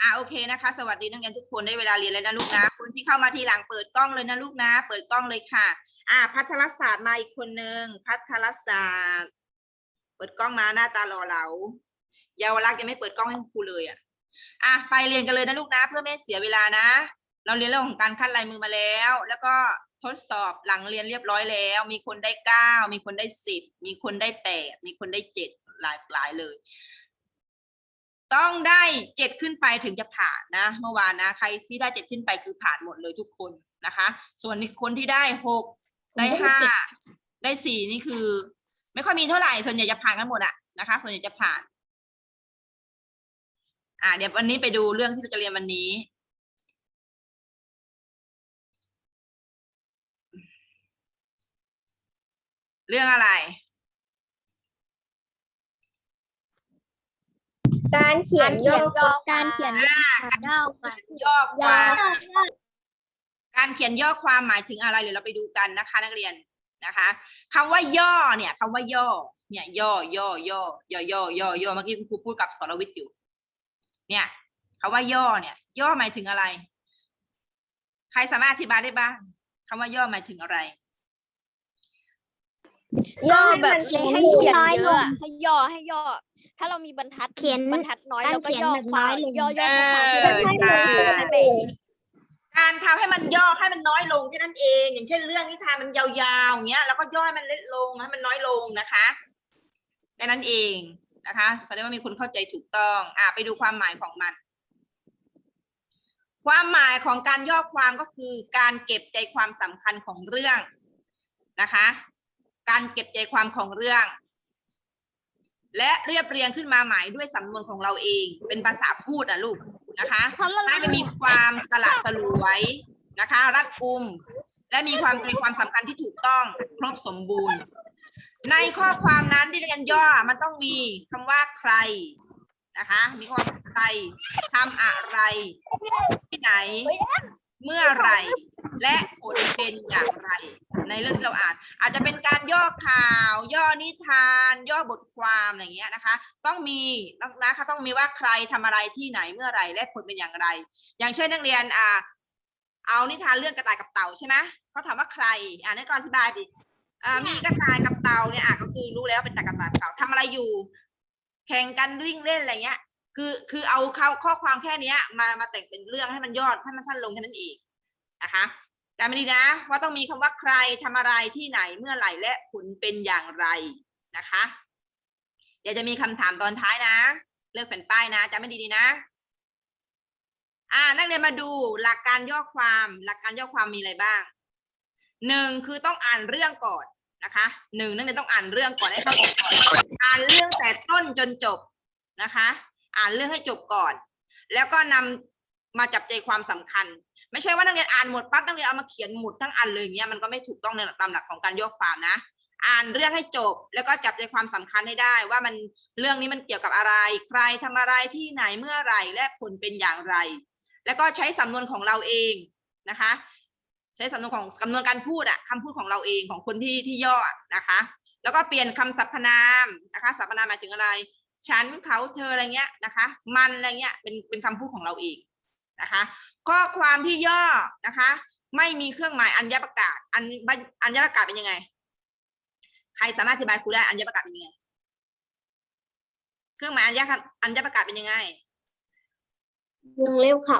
อ่าโอเคนะคะ สวัสดีนักเรียนทุกคนได้เวลาเรียนแล้วนะลูกนะคนที่เข้ามาทีหลังเปิดกล้องเลยนะลูกนะ เปิดกล้องเลยค่ะ อ่า พัทรศาสตร์มาอีกคนนึงพัทรศาสตร์ เปิดกล้องมาหน้าตาหล่อเหลาเยาวรักษณ์ยังไม่เปิดกล้องให้ครูเลยอะอะไปเรียนกันเลยนะลูกนะ เพื่อไม่เสียเวลานะ เราเรียนเรื่องของการคัดลายมือมาแล้ว แล้วก็ทดสอบหลังเรียนเรียบร้อยแล้ว มีคนได้เก้ามีคนได้สิบมีคนได้แปดมีคนได้เจ็ดหลายหลายเลย ต้องได้เจ็ดขึ้นไปถึงจะผ่านนะ เมื่อวานนะใครที่ได้เจ็ดขึ้นไปคือผ่านหมดเลยทุกคนนะคะ ส่วนคนที่ได้หกได้ห้าได้สี่นี่คือ ไม่ค่อยมีเท่าไหร่ส่วนใหญ่จะผ่านกันหมดอะนะคะ ส่วนใหญ่จะผ่าน อ่าเดี๋ยววันนี้ไปดูเรื่องที่เราจะเรียนวันนี้เรื่องอะไร การเขียนย่อการเขียนย่อความย่อความย่อคย่อวามการเขียนย่อความหมายถึงอะไรเดี๋ยวเราไปดูกันนะคะ นักเรียนนะคะคำว่าย่อเนี่ยคำว่าย่อ เนี่ย ย่อย่อย่อย่อย่อย่อย่อเมื่อกี้คุณครูพูดกับสรวิทย์อยู่ เนี่ยคำว่าย่อเนี่ย ย่อหมายถึงอะไร ใครสามารถอธิบายได้บ้างคำว่าย่อหมายถึงอะไรก็แบบให้ให้มันเขียนน้อยเยลอะงอะให้ย่อให้ย่อ ถ้าเรามีบรรทัดเขียนบรรทัดน้อยการเราก็เขียนย่อแบบควาน้มอยลง ย่อย่อเอความอให้ใช่ ให้ไปอีกการทำให้มันย่อให้มันน้อยลงแค่นั้นเอง อย่างเช่นเรื่องนิทานมันยาวๆอย่างเงี้ย แล้วก็ย่อให้มันเล็กลงให้มันน้อยลงนะคะแค่นั้นเองนะคะแสดงว่ามีคนเข้าใจถูกต้อง อ่าไปดูความหมายของมัน ความหมายของการย่อความก็คือ การเก็บใจความสำคัญของเรื่องนะคะ การเก็บใจความของเรื่อง และเรียบเรียงขึ้นมาหมายด้วยสำนวนของเราเอง เป็นภาษาพูดนะลูกนะคะให้มันมีความสละสลวยนะคะ รัดกุม และมีความใจความสำคัญที่ถูกต้องครบสมบูรณ์ ในข้อความนั้นที่เรียนย่อมันต้องมีคำว่าใครนะคะ มีคำว่าใครทำอะไร ที่ไหน เมื่อไหรและผลเป็นอย่างไร ในเรื่องที่เราอ่าน อาจจะเป็นการย่อข่าว ย่อนิทาน ย่อบทความอะไรอย่างเงี้ยนะคะ ต้องมีนะคะต้องมีว่าใครทำอะไรที่ไหนเมื่อไรและผลเป็นอย่างไร อย่างเช่นนักเรียนอ่าเอานิทานเรื่องกระต่ายกับเต่าใช่ไหมเขาถามว่าใคร อ่านักกอธิบายดิมีกระต่ายกับเต่าเนี่ยอะก็คือรู้แล้วเป็นแต่กระต่ายกับเต่าทำอะไรอยู่ แข่งกันวิ่งเล่นอะไรเงี้ย คือคือเอาข้าข้อความแค่เนี้ย มามาแต่งเป็นเรื่องให้มันยอดให้มันสั้นลงแค่นั้นเองนะคะ จำไม่ดีนะว่าต้องมีคำว่าใครทำอะไรที่ไหนเมื่อไหร่และผลเป็นอย่างไรนะคะ เดี๋ยวจะมีคำถามตอนท้ายนะ เลือกแผ่นป้ายนะจำไม่ดีๆนะ อ่านักเรียนมาดูหลักการย่อความ หลักการย่อความมีอะไรบ้างหนึ่งคือต้องอ่านเรื่องก่อนนะคะหนึ่งนักเรียนต้องอ่านเรื่องก่อนให้เข้าใจก่อนอ่านเรื่องแต่ต้นจนจบนะคะ อ่านเรื่องให้จบก่อน แล้วก็นำมาจับใจความสำคัญ ไม่ใช่ว่านักเรียนอ่านหมดปั๊บนักเรียนเอามาเขียนหมดทั้งอันเลยอย่างเงี้ยมันก็ไม่ถูกต้องในตามหลักของการโย่อความนะ อ่านเรื่องให้จบแล้วก็จับใจความสำคัญให้ได้ ว่ามันเรื่องนี้มันเกี่ยวกับอะไร ใครทำอะไรที่ไหนเมื่อไรและผลเป็นอย่างไร แล้วก็ใช้สำนวนของเราเองนะคะ ใช้สำนวนของสำนวนการพูดอะคำพูดของเราเองของคนที่ที่ย่อนะคะ แล้วก็เปลี่ยนคำสรรพนามนะคะสรรพนามหมายถึงอะไรฉันเขาเธออะไรเงี้ยนะคะ มันอะไรเงี้ยเป็นเป็นคำพูดของเราเองนะคะ ข้อความที่ย่อนะคะ ไม่มีเครื่องหมายอัญญประกาศ อันอัญญประกาศเป็นยังไง ใครสามารถอธิบายครูได้อัญญประกาศเป็นยังไง เครื่องหมายอัญญคำอัญญประกาศเป็นยังไงวงเล็บค่ะ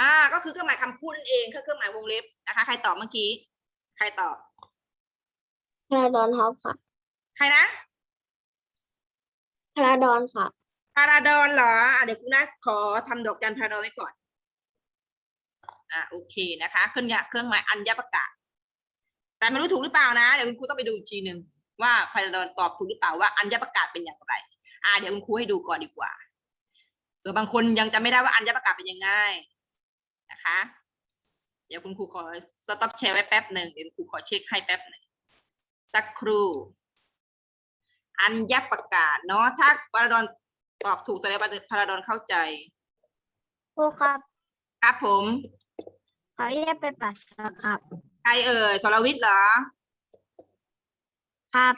อ่า ก็คือเครื่องหมายคำพูดนั่นเองคือเครื่องหมายวงเล็บนะคะ ใครตอบเมื่อกี้ ใครตอบพระดอนท็อปค่ะ ใครนะพระดอนค่ะพาราดอนเหรออะเดี๋ยวคุณนะขอทำดอกจันพาราดอนไว้ก่อน อ่าโอเคนะคะเครื่องยเครื่องหมายอัญญประกาศ แต่ไม่รู้ถูกหรือเปล่านะ เดี๋ยวคุณครูต้องไปดูอีกทีหนึ่งว่าพาราดอนตอบถูกหรือเปล่าว่าอัญญประกาศเป็นอย่างไร อ่าเดี๋ยวคุณครูให้ดูก่อนดีกว่าเผื่อบางคนยังจำไม่ได้ว่าอัญญประกาศเป็นยังไงนะคะ เดี๋ยวคุณครูขอสต็อปแชร์ไว้แป๊บหนึ่งเดี๋ยวคุณครูขอเช็คให้แป๊บหนึ่งสักครู่อัญญประกาศเนาะถ้าพาราดอนตอบถูกแสดงว่าพาราดอนเข้าใจครูครับ ครับผม ขอเรียกเป็นปัสสาวะครับ ใครเอ่ยสรวิทย์เหรอ ครับ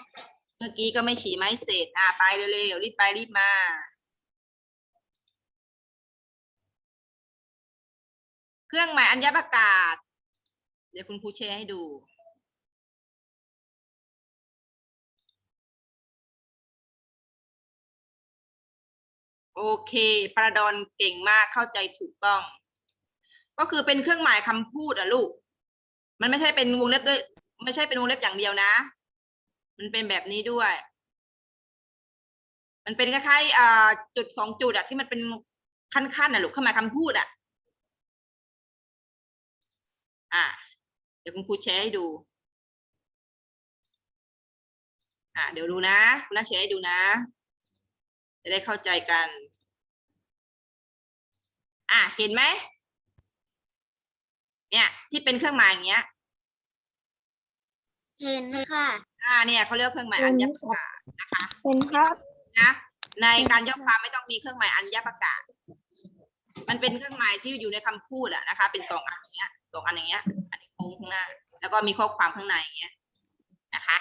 เมื่อกี้ก็ไม่ฉี่ไม่เสร็จ อะไปเร็วๆรีบไปรีบมา เครื่องหมายอัญญประกาศ เดี๋ยวคุณครูแชร์ให้ดู โอเค ประดอนเก่งมากเข้าใจถูกต้อง ก็คือเป็นเครื่องหมายคำพูดอะลูก มันไม่ใช่เป็นวงเล็บด้วย ไม่ใช่เป็นวงเล็บอย่างเดียวนะ มันเป็นแบบนี้ด้วย มันเป็นคล้ายๆจุดสองจุดอะที่มันเป็นขั้นๆน่ะลูกเครื่องหมายคำพูดอะอะเดี๋ยวคุณครูแชร์ให้ดู อะเดี๋ยวดูนะคุณน้าแชร์ให้ดูนะ จะได้เข้าใจกัน อะเห็นไหม เนี่ย ที่เป็นเครื่องหมายอย่างเงี้ย เห็นค่ะ อ่าเนี่ยเขาเรียกว่าเครื่องหมายอัญญประกาศนะคะเป็นครับนะในการย่อความไม่ต้องมีเครื่องหมายอัญญประกาศ มันเป็นเครื่องหมายที่อยู่ในคำพูดอะนะคะ เป็นสองอันอย่างเงี้ยสองอันอย่างเงี้ย อันนี้โค้งข้างหน้า แล้วก็มีข้อความข้างในอย่างเงี้ยนะคะ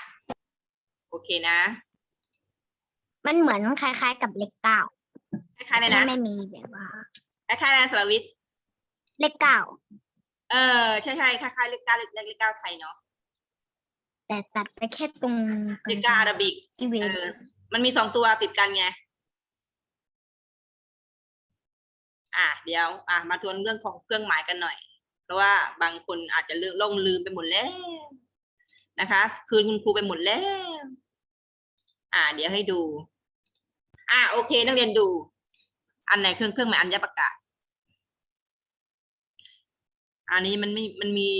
โอเคนะ มันเหมือนคล้าย ๆ กับเลขเก้าคล้ายๆเลยที่นะไม่มีแบบว่าคล้ายๆเลยนะสรวิทย์เลขเก้า เออใช่ใช่ๆคล้ายๆเลขเก้าเลขเลขเก้าไทยเนาะแต่ตัดไปแค่ตรงเลขเก้าอาราบิกที่เวเออมันมีสองตัวติดกันไงอะเดี๋ยว อะมาทวนเรื่องของเครื่องหมายกันหน่อย เพราะว่าบางคนอาจจะลืมล่งลืมไปหมดแล้วนะคะ คืนคุณครูไปหมดแล้ว อะเดี๋ยวให้ดู อะโอเค นักเรียนดู อันไหนเครื่องเครื่องหมายอัญญประกาศ อันนี้มันไม่มันมี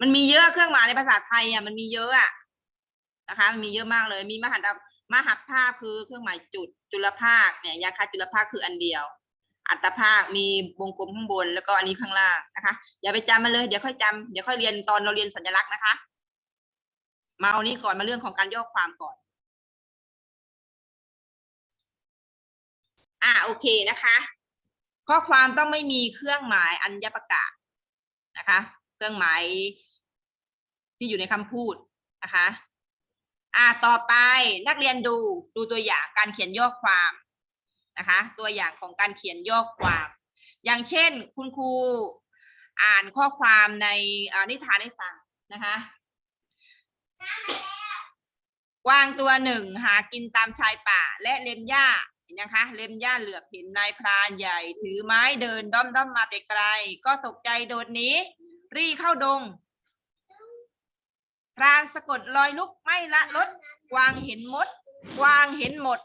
มันมีเยอะเครื่องหมายในภาษาไทยอะมันมีเยอะอะนะคะ มันมีเยอะมากเลย มีมหันตมหัพภาพคือเครื่องหมายจุดจุลภาคเนี่ยยาคาจุลภาคคืออันเดียว อัตภาคมีวงกลมข้างบนแล้วก็อันนี้ข้างล่างนะคะ อย่าไปจำมันเลยเดี๋ยวค่อยจำเดี๋ยวค่อยเรียนตอนเราเรียนสัญลักษณ์นะคะ มาเอานี้ก่อนมาเรื่องของการย่อความก่อนอ่าโอเคนะคะ ข้อความต้องไม่มีเครื่องหมายอัญญประกาศ นะคะ เครื่องหมายที่อยู่ในคำพูดนะคะ อ่าต่อไปนักเรียนดูดูตัวอย่างการเขียนย่อความนะคะ ตัวอย่างของการเขียนย่อความ อย่างเช่น คุณครูอ่านข้อความในนิทานให้ฟังนะคะกวางตัวหนึ่งหากินตามชายป่าและเล็มหญ้า นยังคะเล็มหญ้าเหลือบเห็นนายพรานใหญ่ ถือไม้เดินด้อมด้อมมาแต่ไกล ก็ตกใจโดดหนีรีเข้าดง พรานสะกดรอยลุกไม่ละลดกวางเห็นมดกวางเห็นหมด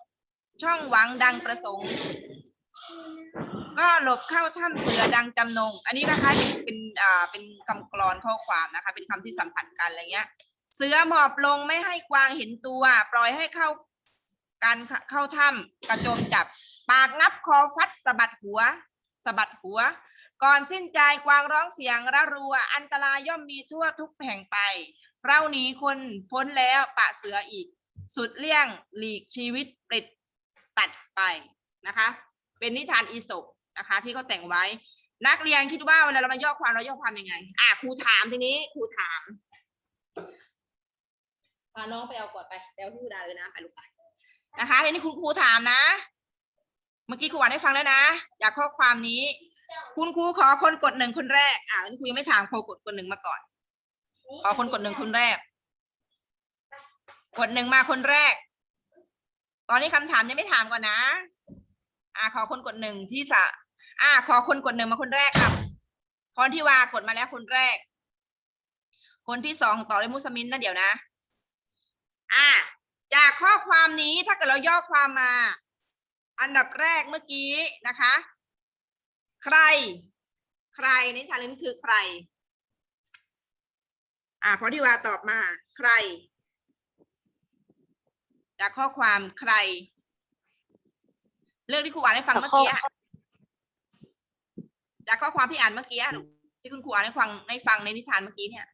ช่องหวังดังประสงค์ ก็หลบเข้าถ้ำเสือดังจำนง อันนี้นะคะเป็นเป็นอ่าเป็นคำกรอนข้อความนะคะ เป็นคำที่สัมผัสกันอะไรเงี้ย เสือหมอบลงไม่ให้กวางเห็นตัว ปล่อยให้เข้า การเข้าถ้ำกระโจมจับ ปากงับคอฟัดสะบัดหัวสะบัดหัว ก่อนสิ้นใจกวางร้องเสียงระรัว อันตรายย่อมมีทั่วทุกแห่งไป เราหนีคนพ้นแล้วปะเสืออีก สุดเลี่ยงหลีกชีวิตปลิดตัดไปนะคะ เป็นนิทานอีสปนะคะ ที่เขาแต่งไว้ นักเรียนคิดว่าเวลาเรามาย่อความเราย่อความยังไง อะครูถามทีนี้ครูถามพาน้องไปเอาก่อนไปไปเอาที่ดูดาเลยนะไปลูกไป นะคะทีนี้คุณครูถามนะ เมื่อกี้ครูอ่านให้ฟังแล้วนะ จากข้อความนี้ คุณครูขอคนกดหนึ่งคนแรก อ่าคุณครูยังไม่ถามครกดคนหนึ่งมาก่อน ขอคนกดหนึ่งคนแรก กดหนึ่งมาคนแรก ตอนนี้คำถามยังไม่ถามก่อนนะ อ่า ขอคนกดหนึ่งที่สะอ่า ขอคนกดหนึ่งมาคนแรกครับพรที่วากดมาแล้วคนแรก คนที่สองต่อเลยมุสมินนะเดี๋ยวนะ อ่า จากข้อความนี้ถ้าเกิดเราย่อความมา อันดับแรกเมื่อกี้นะคะ ใคร ใครในชาเลนคือใคร อ่าเพราะที่ว่าตอบมาใคร จากข้อความใคร เรื่องที่ครูอ่านให้ฟังเมื่อกี้จากข้อความที่อ่านเมื่อกี้ที่คุณครูอ่านให้ฟังให้ฟังในนิทานเมื่อกี้เนี่ย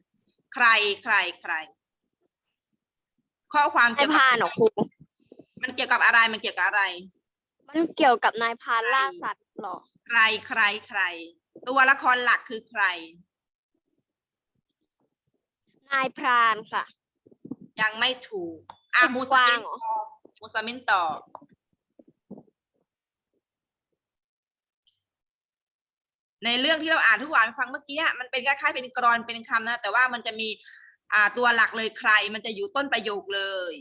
ใครใครใคร ข้อความนายเกี่ยวพกับรานเหรอครูมันเกี่ยวกับอะไรมันเกี่ยวกับอะไร มันเกี่ยวกับนายพรานล่าสัตว์เหรอ ใครใครใคร ตัวละครหลักคือใคร นายพรานค่ะ ยังไม่ถูกอะเป็นมูกสวามิงนเหรอ ตอบมูสมินตอบในเรื่องที่เราอ่านทุกวันฟังเมื่อกี้อะมันเป็นคล้ายๆเป็นกรอนเป็นคำนะ แต่ว่ามันจะมี อ่า ตัวหลักเลยใครมันจะอยู่ต้นประโยคเลย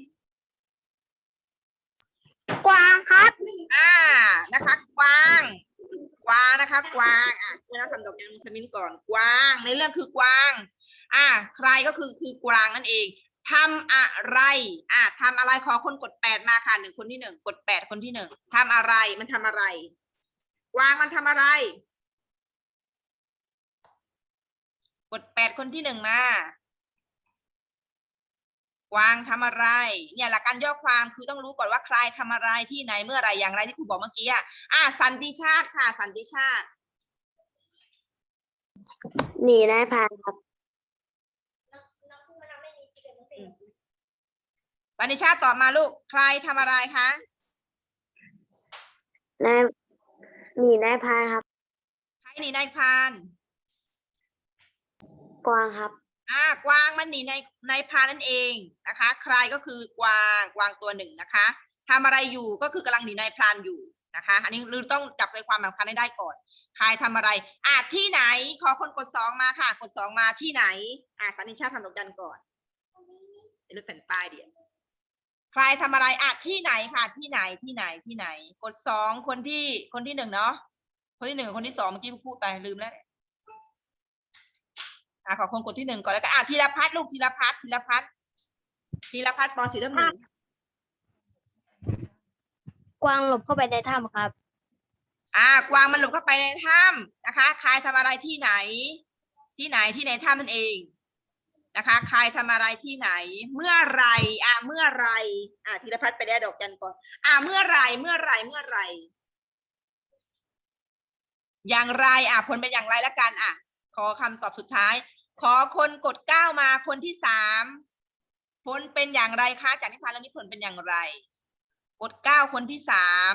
กวางครับอ่านะคะ กวาง กวางนะคะ กวางอะคุณนัททำดอกยางสมินก่อน กวาง ในเรื่องคือกวาง อ่า ใครก็คือคือกวางนั่นเองทำอะไร อ่าทำอะไร ขอคนกดแปดมาค่ะหนึ่งคนที่หนึ่ง กดแปดคนที่หนึ่งทำอะไร มันทำอะไร กวางมันทำอะไร กดแปดคนที่หนึ่งมา กวางทำอะไร เนี่ยหลักการย่อความคือต้องรู้ก่อนว่าใครทำอะไรที่ไหนเมื่อไหรอย่างไรที่ครูบอกเมื่อกี้อะอ่าสันติชาติค่ะ สันติชาติ หนีนายพรานครับสันติชาติตอบมาลูก ใครทำอะไรคะนายหนีนายพรานครับ ใครหนีนายพราน กวางครับ อ่ากวางมันหนีในในพรานนั่นเองนะคะ ใครก็คือกวางกวางตัวหนึ่งนะคะทำอะไรอยู่ก็คือกำลังหนีในพรานอยู่นะคะ อันนี้ลือต้องจับใจความสำคัญให้ได้ก่อนใครทำอะไรอ่าที่ไหนขอคนกดสองมาค่ะ กดสองมาที่ไหนอ่าสันนิชาทำตกกันก่อนเลือกแผ่นป้ายเดียวใครทำอะไรอะที่ไหนค่ะ ที่ไหนที่ไหนที่ไหน กดสองคนที่คนที่หนึ่งเนาะคนที่หนึ่งกับคนที่สองเมื่อกี้พูดไปลืมแล้ว อะขอคนกดที่หนึ่งก่อนแล้วกันอะธีรพัฒน์ลูกธีรพัฒน์ธีรพัฒน์ธีรพัฒน์ปสี่ทับหนึ่งกวางหลบเข้าไปในถ้ำครับ อ่ากวางมันหลบเข้าไปในถ้ำนะคะใครทำอะไรที่ไหน ที่ไหนที่ในถ้ำนั่นเองนะคะใครทำอะไรที่ไหน เมื่อไหรอะเมื่อไหรอะธีรพัฒน์ไปได้ดอกจันก่อน อะเมื่อไหรเมื่อไหรเมื่อไหรอย่างไรอะผลเป็นอย่างไรละกันอะ ขอคำตอบสุดท้าย ขอคนกดเก้ามาคนที่สามผลเป็นอย่างไรคะจากนิทานเรื่องนี้ผลเป็นอย่างไร กดเก้าคนที่สาม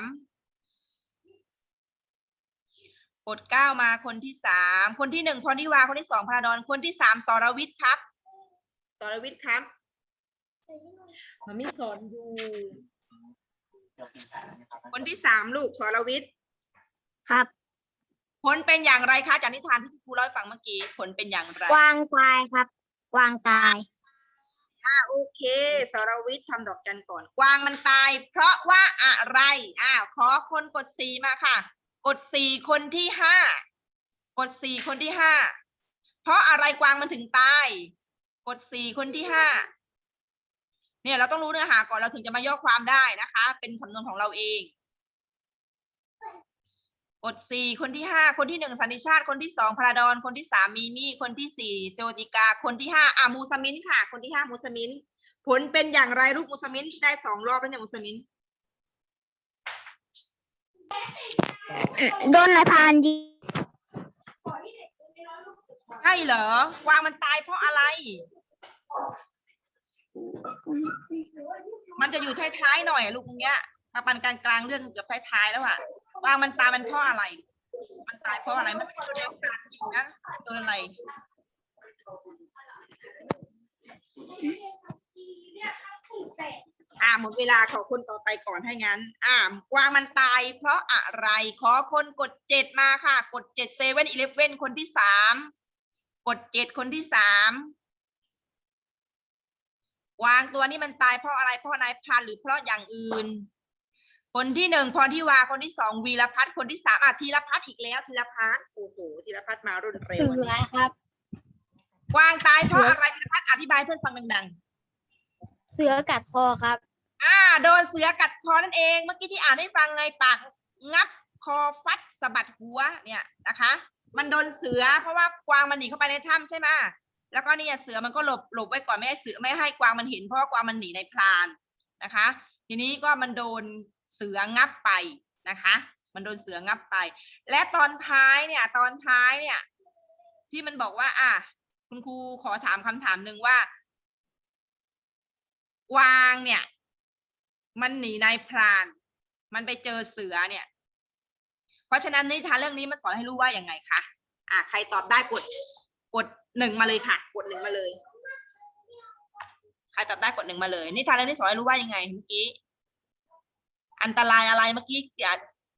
กดเก้ามาคนที่สามคนที่หนึ่งพรนิวาคนที่สองพระดอนคนที่สามสรวิทย์ครับสรวิทย์ครับมันไม่สอนอยู่ คนที่สามลูกสรวิทย์ครับ ผลเป็นอย่างไรคะจากนิทานที่ครูเล่าให้ฟังเมื่อกี้ผลเป็นอย่างไรกวางตายครับ กวางตายอ่าโอเคสรวิทย์ทำดอกจันก่อน กวางมันตาย เพราะว่าอะไรอ่าขอคนกดสี่มาค่ะ กดสี่คนที่ห้ากดสี่คนที่ห้าเพราะอะไรกวางมันถึงตาย กดสี่คนที่ห้าเนี่ยเราต้องรู้เนื้อหาก่อนเราถึงจะมาย่อความได้นะคะ เป็นคำนวณของเราเอง กดสี่คนที่ห้าคนที่หนึ่งสันติชาติคนที่สองพระดอนคนที่สามมีมี่คนที่สี่เซโอติกา คนที่ห้าอามูสมินค่ะ คนที่ห้ามูสมิน ผลเป็นอย่างไรลูกมูสมินได้สองรอบแล้วเนี่ยมูสมินโดนนายพรานยิงใช่เหรอกวางมันตายเพราะอะไร มันจะอยู่ท้ายๆหน่อยอะลูกตรงเนี้ยมาปันกลางกลางๆเรื่องเกือบท้ายๆแล้วอะก วางมันตายมันเพราะอะไร มันตายเพราะอะไร มันเป็นโดนการยิงนะโดนอะไรอ่าหมดเวลาขอคนต่อไปก่อนให้งั้น อ่ากวางมันตายเพราะอะไรขอคนกดเจ็ดมาค่ะ กดเจ็ดเซเว่นอีเลฟเว่นคนที่สามกดเจ็ดคนที่สามกวางตัวนี้มันตายเพราะอะไรเพราะนายพันหรือเพราะอย่างอื่น คนที่หนึ่งพรทิวาคนที่สองวีรพัฒน์คนที่สามอะธีรพัฒน์อีกแล้วธีรพัฒน์โอ้โหธีรพัฒน์มารุนเร็วเสืวันอนี้ครับ กวางตายเพราะอะไรธีรพัฒน์อธิบายให้เพื่อนฟังดังๆ เสือกัดคอครับ อ่า โดนเสือกัดคอนั่นเองเมื่อกี้ที่อ่านให้ฟังไงปากงับคอฟัดสะบัดหัวเนี่ยนะคะ มันโดนเสือเพราะว่ากวางมันหนีเข้าไปในถ้ำใช่ไหมแล้วก็เนี่ยเสือมันก็หลบหลบไว้ก่อนไม่ให้เสือไม่ให้กวางมันเห็นเพราะว่ากวางมันหนีในพรานนะคะ ทีนี้ก็มันโดน เสืองับไปนะคะ มันโดนเสืองับไป และตอนท้ายเนี่ย ตอนท้ายเนี่ย ที่มันบอกว่า อะคุณครูขอถามคำถามหนึ่งว่ากวางเนี่ย มันหนีนายพราน มันไปเจอเสือเนี่ย เพราะฉะนั้นนิทานเรื่องนี้มันสอนให้รู้ว่าอย่างไงคะอะใครตอบได้กดกดหนึ่งมาเลยค่ะ กดหนึ่งมาเลยใครตอบได้กดหนึ่งมาเลยนิทานเรื่องนี้สอนให้รู้ว่ายังไงเมื่อกี้ อันตรายอะไรเมื่อกี้อย่า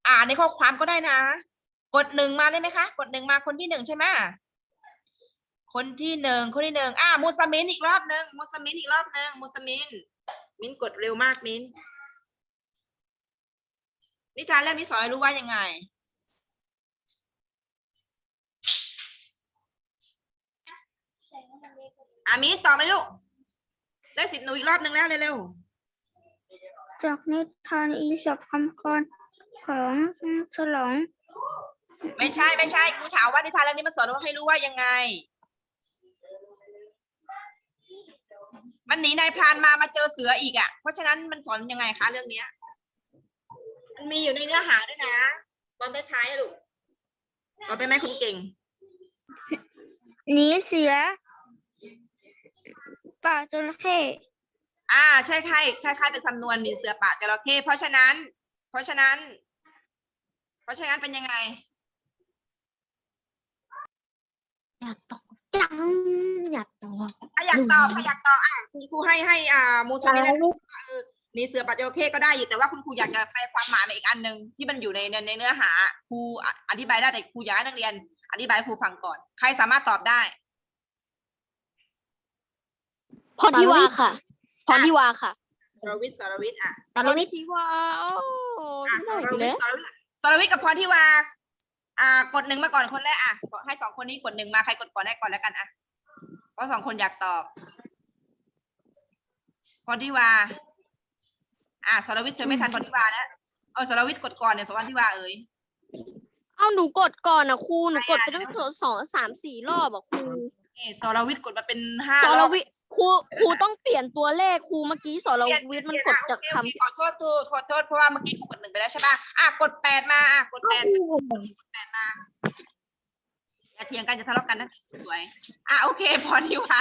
อ่านในข้อความก็ได้นะ กดหนึ่งมาได้ไหมคะ กดหนึ่งมาคนที่หนึ่งใช่ไหมคนที่หนึ่งคนที่หนึ่งอ่ามูสมินอีกรอบหนึ่งมูสมินอีกรอบหนึ่งมูสมินมินกดเร็วมากมินนิทานเรื่องนี้สอนให้รู้ว่ายังไง อามินตอบไหมลูกได้สิทธิ์หนูอีกรอบหนึ่งแล้วเร็ว จากนิทานอีสปคำกรของฉลองๆไม่ใช่ไม่ใช่ครูถามว่านิทานเรื่องนี้มันสอนให้รู้ว่ายังไง มันหนีนายพรานมามาเจอเสืออีกอะ เพราะฉะนั้นมันสอนยังไงคะเรื่องเนี้ย มันมีอยู่ในเนื้อหาด้วยนะตอนท้ายๆอะลูกตอนได้ไหมคุณเก่งหนีเสือป่าจระเข้ อ่าใช่ใช่ใช่ใช่เป็นสำนวนหนีเสือป่าจระเข้เพราะฉะนั้น เพราะฉะนั้น เพราะฉะนั้นเป็นยังไง อยากตอบจังอยากตอบถ้าอยากตอบถ้าอยากตอบอะคุณครูให้ให้อ่ามูสมินหนีเสือป่าจระเข้ก็ได้อยู่แต่ว่าคุณครูอยากจะแปลความหมายมาอีกอันหนึ่งที่มันอยู่ในในเนื้อหาครูอธิบายได้แต่ครูอยากให้นักเรียน อธิบายครูฟังก่อน ใครสามารถตอบได้พรทิวาค่ะ พรทิวาค่ะสรวิทย์สรวิทย์อะตอนนี้ทิวาโอ้อะไม่สได้รอีวิกทแล้วย์สรวิทย์สรวิทย์กับพรทิวา อ่ากดหนึ่งมาก่อนคนแรกอะกดให้สองคนนี้กดหนึ่งมาใครกดก่อนได้ก่อนแล้วกันอะเพราะสองคนอยากตอบพรทิวา อะสรวิทย์เธอไม่ทันพรทิวาแล้วเอาสรวิทย์กดก่อนเนี่ยสรทิวาเอ่ยเอ้าหนูกดก่อนนะครูหนูกดไปตั้งสองสองสามสี่รอบอะครู นี่สรวิทย์กดมาเป็นห้าสรรอบวิทย์ครูครูต้องเปลี่ยนตัวเลขครูเมื่อกี้สรวิทย์มันกดจากโอเคคำโอเคขอโทษทูขอโทษเพราะว่าเมื่อกี้ครูกดหนึ่งไปแล้วใช่ป่ะอะกดแปดมาอะกดแปดกดแปดมาอย่าเถียงกันจะทะเลาะกันนะสวยอะโอเค พอที่ว่า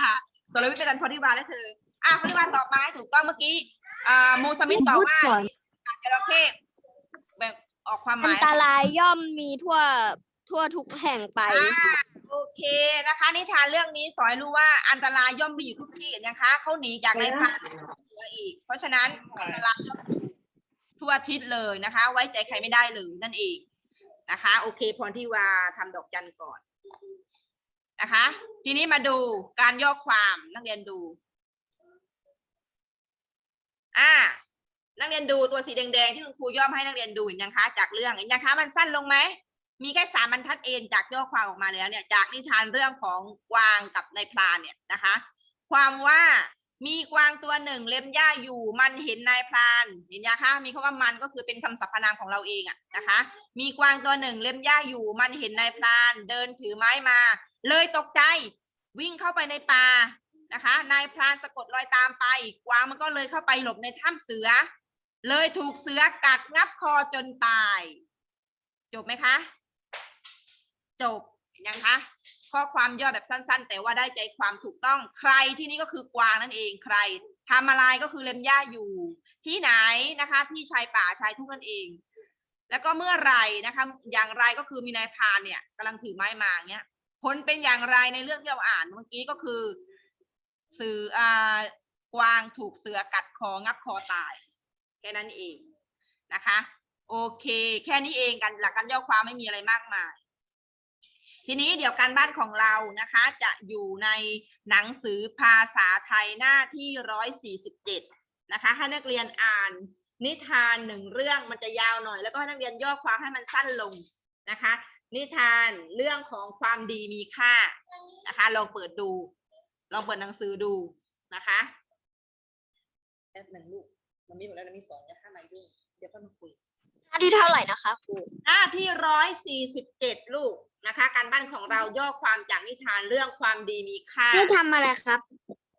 สรวิทย์เป็นอันพอที่ว่าแล้วเธออะพอที่ว่าตอบมาให้ถูกต้องเมื่อกี้อ่ามูสมิธตอบว่าอะจระเข้แบ่งออกความหอันมายตรายย่อมมีทั่ว ทั่วทุกแห่งไป โอเคนะคะ นิทานเรื่องนี้สอนให้รู้ว่าอันตรายย่อมมีอยู่ทุกที่นะคะเขาหนีจากในป่าอีก เพราะฉะนั้นอันตรายย่อมมีทั่วทิศเลยนะคะ ไว้ใจใครไม่ได้เลยนั่นเองนะคะ โอเคพรที่วาทำดอกจันก่อนนะคะ ทีนี้มาดูการย่อความนักเรียนดู อ่า นักเรียนดูตัวสีแดงๆที่คุณครูย่อมให้นักเรียนดูเห็นยังคะจากเรื่องเห็นยังคะมันสั้นลงไหม มีแค่สามบรรทัดเองจากย่อความออกมาแล้วเนี่ยจากนิทานเรื่องของกวางกับนายพรานเนี่ยนะคะ ความว่ามีกวางตัวหนึ่งเล็มหญ้าอยู่มันเห็นนายพรานเห็นยังคะมีคำว่ามันก็คือเป็นคำสรรพนามของเราเองอะนะคะ มีกวางตัวหนึ่งเล็มหญ้าอยู่ มันเห็นนายพราน เดินถือไม้มา เลยตกใจ วิ่งเข้าไปในป่านะคะนายพรานสะกดรอยตามไป กวางมันก็เลยเข้าไปหลบในถ้ำเสือ เลยถูกเสือกัดงับคอจนตาย จบไหมคะ จบเห็นยังคะ ข้อความย่อแบบสั้นๆ แต่ว่าได้ใจความถูกต้องใครที่นี่ก็คือกวางนั่นเองใครทำอะไรก็คือเล็มหญ้าอยู่ ที่ไหนนะคะที่ชายป่าชายทุ่งนั่นเอง แล้วก็เมื่อไหรนะคะ อย่างไรก็คือมีนายพานเนี่ยกำลังถือไม้มาเงี้ยผลเป็นอย่างไรในเรื่องที่เราอ่านเมื่อกี้ก็คือเสืออ่ากวางถูกเสือกัดคองับคอตาย แค่นั้นเองนะคะ โอเค แค่นี้เองกันหลักการย่อความไม่มีอะไรมากมาย ทีนี้เดี๋ยวการบ้านของเรานะคะ จะอยู่ในหนังสือภาษาไทยหน้าที่ร้อยสี่สิบเจ็ดนะคะให้นักเรียนอ่านนิทานหนึ่งเรื่องมันจะยาวหน่อย แล้วก็ให้นักเรียนย่อความให้มันสั้นลงนะคะ นิทานเรื่องของความดีมีค่านะคะลองเปิดดู ลองเปิดหนังสือดูนะคะแป๊บหนึ่งลูกมันมีหมดแล้วมันมีสองอย่าห้ามมายุ่งเดี๋ยวก็มาคุย หน้าที่เท่าไหร่นะคะครูหน้าที่ร้อยสี่สิบเจ็ดลูกนะคะ การบ้านของเราย่อความจากนิทานเรื่องความดีมีค่าให้ทำอะไรครับ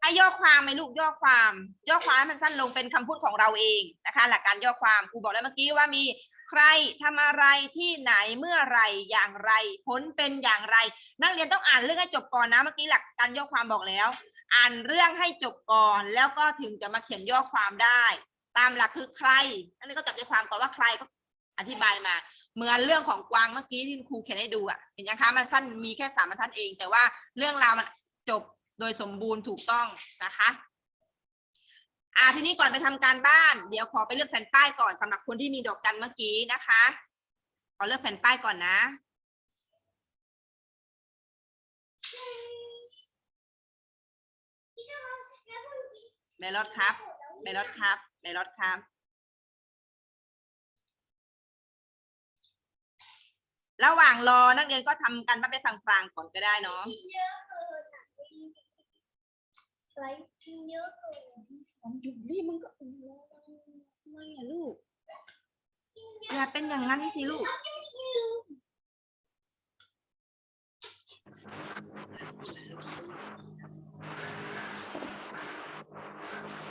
ให้ย่อความไหมลูกย่อความ ย่อความให้มันสั้นลงเป็นคำพูดของเราเองนะคะ หลักการย่อความครูบอกแล้วเมื่อกี้ว่ามีใครทำอะไรที่ไหนเมื่อไหรอย่างไร ผลเป็นอย่างไร นักเรียนต้องอ่านเรื่องให้จบก่อนนะเมื่อกี้หลักการย่อความบอกแล้ว อ่านเรื่องให้จบก่อน แล้วก็ถึงจะมาเขียนย่อความได้ ตามหลักคือใครนักเรียนก็จับใจความก่อนว่าใครก็ อธิบายมา เหมือนเรื่องของกวางเมื่อกี้ที่ครูเขียนให้ดูอะเห็นยังคะมันสั้นมีแค่สามบรรทัดเอง แต่ว่าเรื่องราวมันจบโดยสมบูรณ์ถูกต้องนะคะอ่าทีนี้ก่อนไปทำการบ้าน เดี๋ยวขอไปเลือกแผ่นป้ายก่อนสำหรับคนที่มีดอกกันเมื่อกี้นะคะขอเลือกแผ่นป้ายก่อนนะเบลล์ครับเบลล์ครับเบลล์ครับ ระหว่างรอนักเรียนก็ทำกันบ้านไปพลางๆก่อนก็ได้เนาะของจุลี่มึงก็ทำไมอะลูก อย่าเป็นอย่างนั้นสิลูก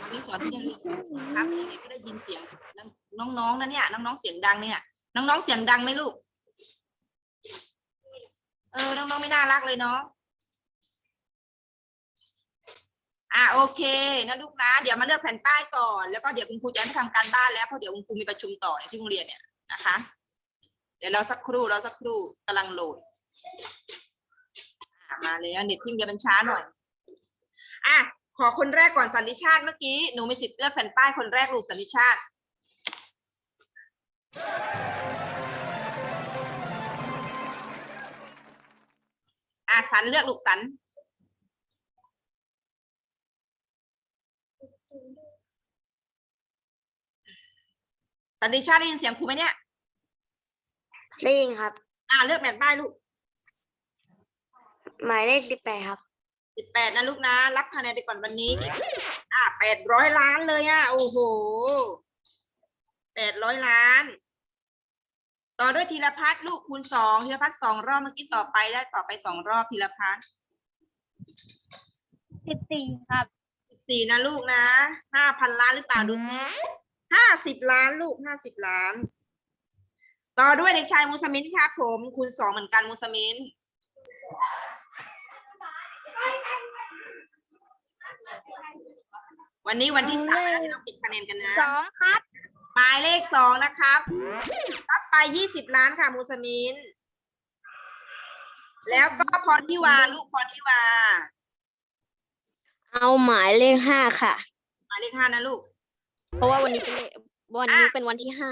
อันนี้สอนที่ยังเรียนครับยังไงก็ได้ยินเสียงน้องๆนะเนี่ยน้องๆเสียงดังเนี่ย น้องๆเสียงดังไหมลูก เออ น้องๆไม่น่ารักเลยเนาะอะโอเคนะลูกนะ เดี๋ยวมาเลือกแผ่นป้ายก่อน แล้วก็เดี๋ยวคุณครูจะให้ทำการบ้านแล้วเพราะเดี๋ยวคุณครูมีประชุมต่อในที่โรงเรียนเนี่ยนะคะ เดี๋ยวเราสักครู่เราสักครู่กำลังโหลดอะมาแล้วเน็ตทิ้งเดี๋ยวมันช้าหน่อยอะขอคนแรกก่อนสันติชาติเมื่อกี้หนูมีสิทธิ์เลือกแผ่นป้ายคนแรกลูกสันติชาติะสันเลือกลูกสัน สันติชาติได้ยินเสียงครูไหมเนี่ยได้ยินครับ อ่าเลือกแผ่นป้ายลูก หมายเลขสิบแปดครับสิบแปดนะลูกนะ รับคะแนนไปก่อนวันนี้ อ่าแปดร้อยล้านเลยอะ โอ้โหแปดร้อยล้าน ต่อด้วยธีรพัฒน์ลูกคูณสองธีรพัฒน์สองรอบเมื่อกี้ต่อไปได้ต่อไปสองรอบธีรพัฒน์สิบสี่ครับสิบสี่นะลูกนะห้าพันล้านหรือเปล่าดูสิห้าสิบล้านลูกห้าสิบล้าน ต่อด้วยเด็กชายมูสมินครับผมคูณสองเหมือนกันมูสมินวันนี้วันที่สามแล้วที่เราปิดคะแนนกันนะสองครับ หมายเลขสองนะครับรับไปยี่สิบล้านค่ะมูสมิน แล้วก็พรทิวาลูกพรทิวา เอาหมายเลขห้าค่ะ หมายเลขห้านะลูก เพราะว่าวันนี้เป็นเลขวันนี้เป็นวันที่ห้า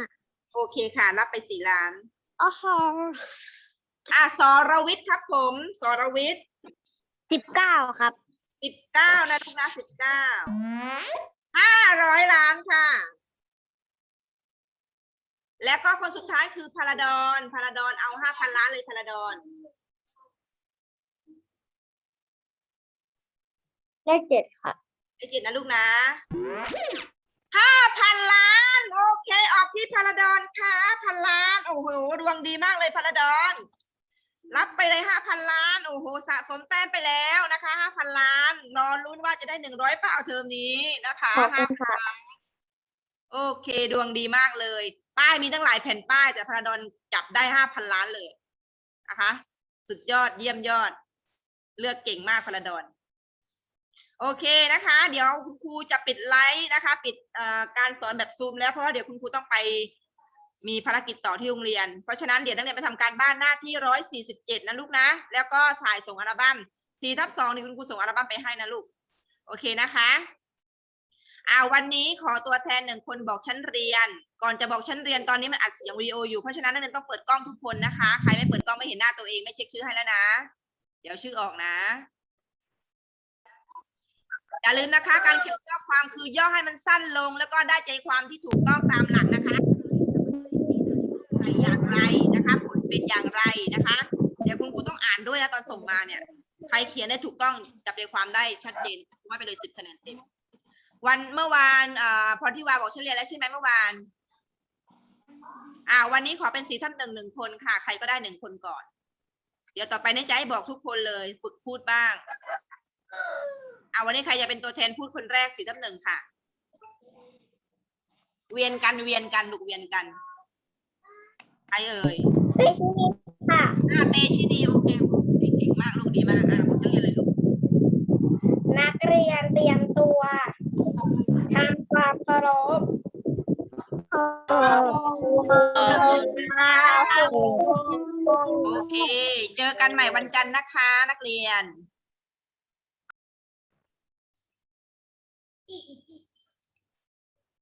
โอเคค่ะ รับไปสี่ล้านอ๋ออะสรวิทย์ครับผมสรวิทย์สิบเก้าครับสิบเก้านะลูกนะสิบเก้าห้าร้อยล้านค่ะ แล้วก็คนสุดท้ายคือพาราดอนพาราดอนเอาห้าพันล้านเลยพาราดอนเลขเจ็ดค่ะไอเจ็ดนะลูกนะห้าพันล้าน โอเค ออกที่พาราดอนค่ะพันล้าน โอ้โห ดวงดีมากเลยพาราดอน รับไปเลยห้าพันล้าน โอ้โห สะสมแต้มไปแล้วนะคะห้าพันล้านรอลุ้นว่าจะได้หนึ่งร้อยเปล่าเทอมนี้นะคะขอบคุณค่ะ โอเค ดวงดีมากเลย ป้ายมีตั้งหลายแผ่นป้าย แต่พาราดอนจับได้ห้าพันล้านเลยนะคะสุดยอดเยี่ยมยอด เลือกเก่งมากพาราดอนโอเคนะคะ เดี๋ยวคุณครูจะปิดไลฟ์นะคะ ปิดการสอนแบบซูมแล้วเพราะว่าเดี๋ยวคุณครูต้องไปมีภารกิจต่อที่โรงเรียน เพราะฉะนั้นเดี๋ยวนักเรียนไปทำการบ้านหน้าที่ร้อยสี่สิบเจ็ดนะลูกนะ แล้วก็ถ่ายส่งอัลบั้มสี่ทับสองนี่คุณครูส่งอัลบั้มไปให้นะลูก โอเคนะคะ อ่าวันนี้ขอตัวแทนหนึ่งคนบอกชั้นเรียน ก่อนจะบอกชั้นเรียนตอนนี้มันอัดเสียงวิดีโออยู่เพราะฉะนั้นนักเรียนต้องเปิดกล้องทุกคนนะคะ ใครไม่เปิดกล้องไม่เห็นหน้าตัวเองไม่เช็คชื่อให้แล้วนะ เดี๋ยวชื่อออกนะอย่าลืมนะคะ การเขียนข้อความคือย่อให้มันสั้นลง แล้วก็ได้ใจความที่ถูกต้องตามหลักนะคะอย่างไรนะคะ ผลเป็นอย่างไรนะคะ เดี๋ยวคุณครูต้องอ่านด้วยนะตอนส่งมาเนี่ย ใครเขียนได้ถูกต้องจับใจความได้ชัดเจนว่าไปเลยสิบคะแนนเต็ม วันเมื่อวานอ่าพรทิวาบอกฉันเรียนแล้วใช่ไหมเมื่อวานอ่าวันนี้ขอเป็นสีทับหนึ่งหนึ่งคนค่ะ ใครก็ได้หนึ่งคนก่อน เดี๋ยวต่อไปในใจบอกทุกคนเลยฝึกพูดบ้างอ่าวันนี้ใครจะเป็นตัวแทนพูดคนแรกสีทับหนึ่งค่ะ เวียนกันเวียนกันลูกเวียนกันใครเอ่ยเปชินิค่ะอ่าเตชิดีโอเคเก่งมากลูกดีมากอ่าผมชื่ออะไรลูกนักเรียนเตรียมตัว การกราบรพโอเค เจอกันใหม่วันจันทร์นะคะ นักเรียน